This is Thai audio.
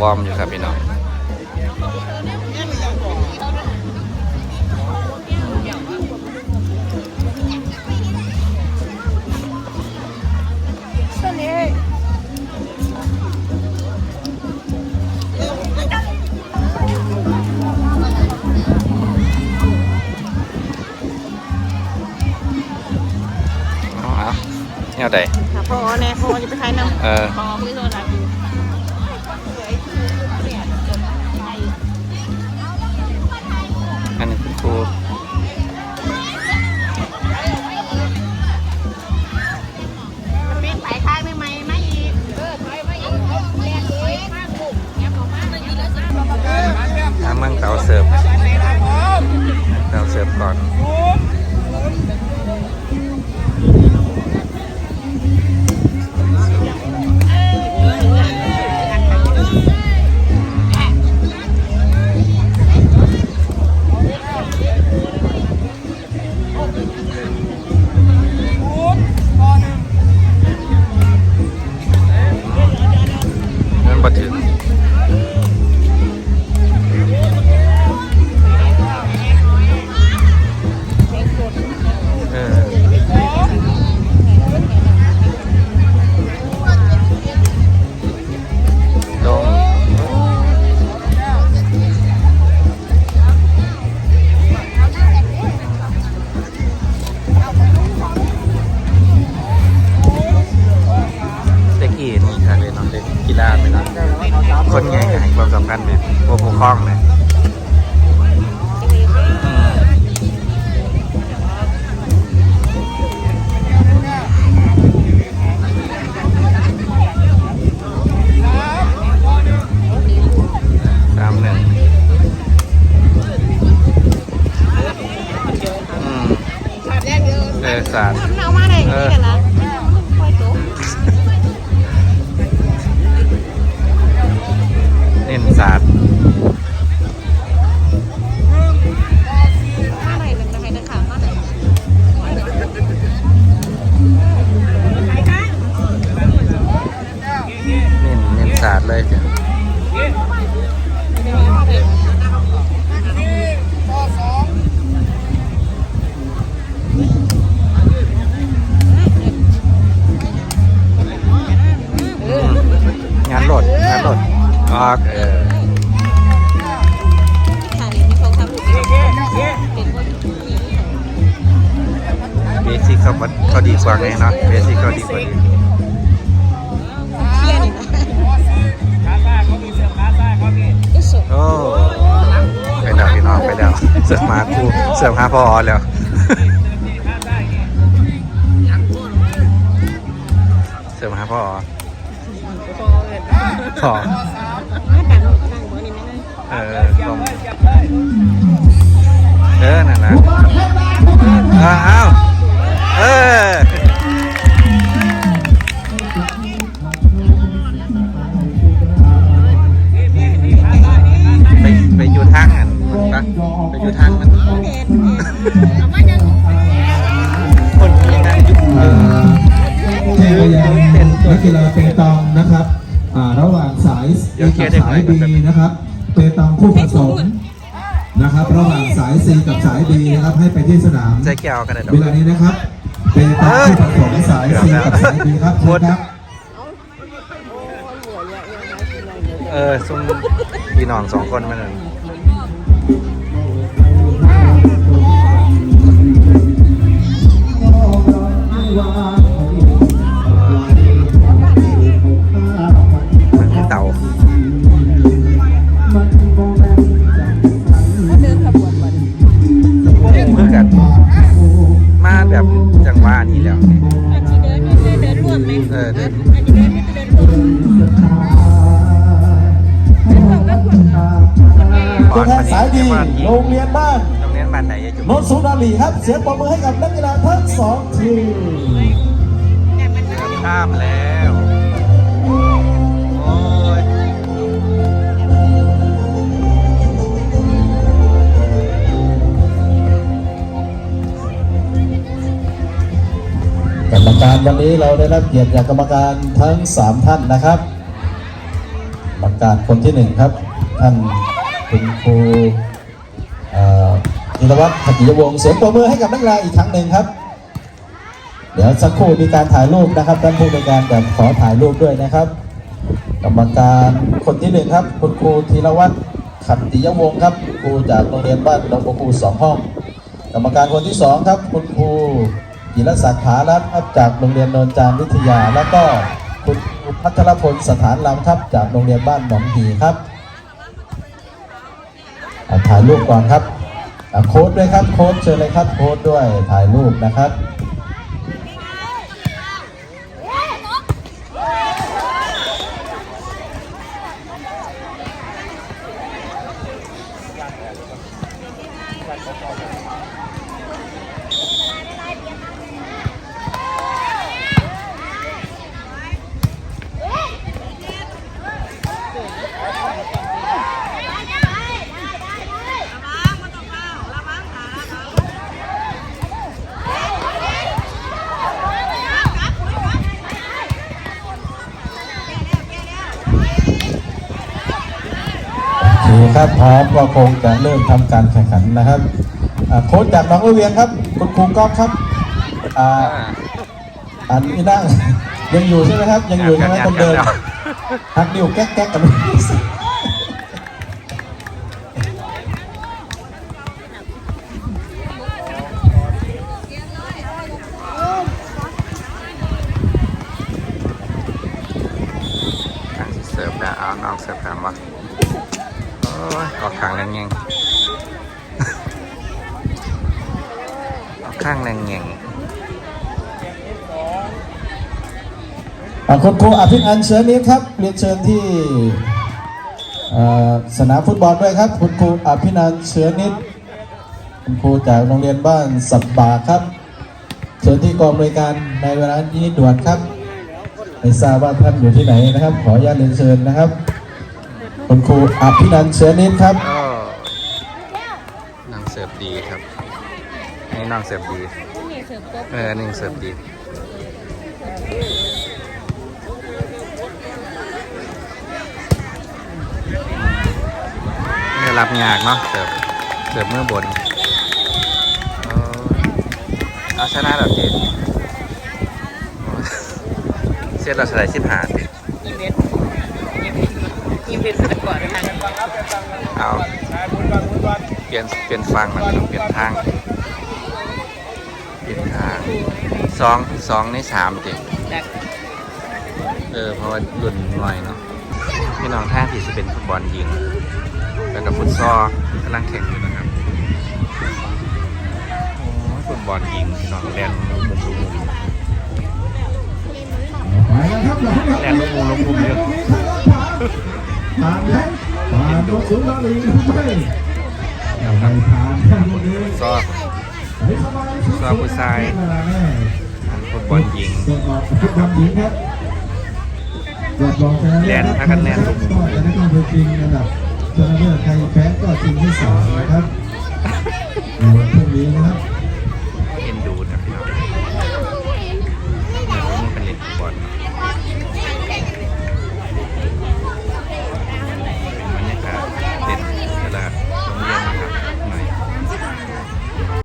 วอร์มอยู่ครับพี่น้องอ๋อเอาเนี่ยใดค่ะพอแน่พอจะไปขายน้ำเออพอไม่โดนอะไรอยู่อัา ความสำคัญเนี่ยพวกผู้คล้องเนี่ย เบสิกเขาวัดเขาดีกว่าไงเนาะเบสิกเขาดีกว่าดีเพี้ยนี่นะก็สุดโอ้ไปแล้วพี่น้องไปแล้วเสือมาครูเสือมาพอแล้วเสือมาพอพอเลยพอมาดังดังบ่นี่นะเออลงเออนั่นนะอ้า คนยังนั่งอยู่เออแจ้งไปยังนักกีฬาเปตองนะครับอ่าระหว่างสาย A กับสาย B นะครับ เปตองคู่ผสมนะครับ ระหว่างสาย C กับสาย B นะครับให้ไปที่สนามใจแก้วกันเลยดอเวลานี้นะครับ เปตองคู่ผสมสาย C กับสาย B ครับเชิญครับ เออซุ่มพี่น้องสองคนมันนั่นมั เต่าเดินขบวนบ่เพื่อกัน มาแบบจังหวะนี้แล้วอาชีเดินเดินเดินร่วมไหมเออเดินอาชีเดินเดินร่วมตัวแทนสายดี โรงเรียนบ้านโรงเรียนบ้านไหนจะจุโนนสูงนาลีครับ เสียงปรบมือให้กับนักกีฬาทั้งสองทีมข้ามแล้ว โอ้ยกรรมการวันนี้เราได้รับเกียรติจากกรรมการทั้ง 3 ท่านนะครับประการคนที่หนึ่งครับ ท่านคุณครูเอ่ อธีรวัตรขจิยวงศ์เสียงปรบมือให้กับนักกีฬาอีกครั้งหนึ่งครับ เดี๋ยวสักครู่มีการถ่ายรูปนะครับท่านผู้ในวยการแบบขอถ่ายรูปด้วยนะครับ กรรมการคนที่หนึ่งครับคุณครูธีรวัตรขันติยวงศ์ครับครูจากโรงเรียนบ้านหนองบัวคูสองห้อง กรรมการคนที่สองครับคุณครูจิรศักดิ์ผารัตน์ครับจากโรงเรียนนนจานวิทยา แล้วก็คุณครูพัทรพลสถานลำครับจากโรงเรียนบ้านหนองหีครับถ่ายรูปก่อนครับ โค้ดด้วยครับโค้ดเชิญเลยครับโค้ดด้วยถ่ายรูปนะครับ โอเคครับพร้อมก็คงจะเริ่มทำการแข่งขันนะครับอ่าโค้ชจากหน้องมะเวียงครับ คุณครูก๊อฟครับอ่าอันนี้นั่งยังอยู่ใช่ไหมครับ ยังอยู่ใช่ไหมคนเดินทักนิ้วแก๊กแก๊กกันอะเสิร์ฟได้เอาน้องเสิร์ฟทำวะโอ้ ยออกข้างแรงเงงออกข้างแรงเงงอ่าคุณครูอภินันเชิญนิดครับ เรียนเชิญที่สนามฟุตบอลด้วยครับ คุณครูอภินันเชิญนิดคุณครูจากโรงเรียนบ้านสับบาครับ เชิญที่กองบริการในเวลานี้ด่วนครับไม่ทราบว่าท่านอยู่ที่ไหนนะครับ ขออนุญาตเรียนเชิญนะครับ คุณครูอภินันท์เชิญนิดครับโอ้น้องเสิร์ฟดีครับนี่น้องเสิร์ฟดีเออหนึ่งเสิร์ฟดีไม่รับยากเนาะเสิร์ฟเสิร์ฟเมื่อบนเออเอาชนะแบบเจ็ดเสียเราสไลด์สิบหาสิยิมเพชร ยิมเพชรสะกดเลยค่ะเอาเปลี่ยนเปลี่ยนฟังมันเปลี่ยนทาง เปลี่ยนทางสองสองในสามเจ็ดจากเออเพราะว่ารุ่นหน่อยเนาะพี่น้องท่าที่จะเป็นฟุตบอลยิง แล้วก็ฟุตซอลกำลังแข่งอยู่นะครับโอ้ยฟุตบอลยิงพี่น้องแลนมุมมุมมุมมุมแล้วครับหลังจากมุมมุมมุมเยอะ ผ่านครับผ่านยกสูงแล้วอีกไม่ยังไม่ผ่านครับลูกนี้ซอซาผู้ชายฟุตบอลยิงส่วนออกฟุตบอลหญิงครับรอบรองชนะแลนถ้ากันแลนด์ก็จะได้เข้าไปจริงอันดับชนะเลิศใครแพ้ก็จริงที่สามนะครับในวันพรุ่งนะครับ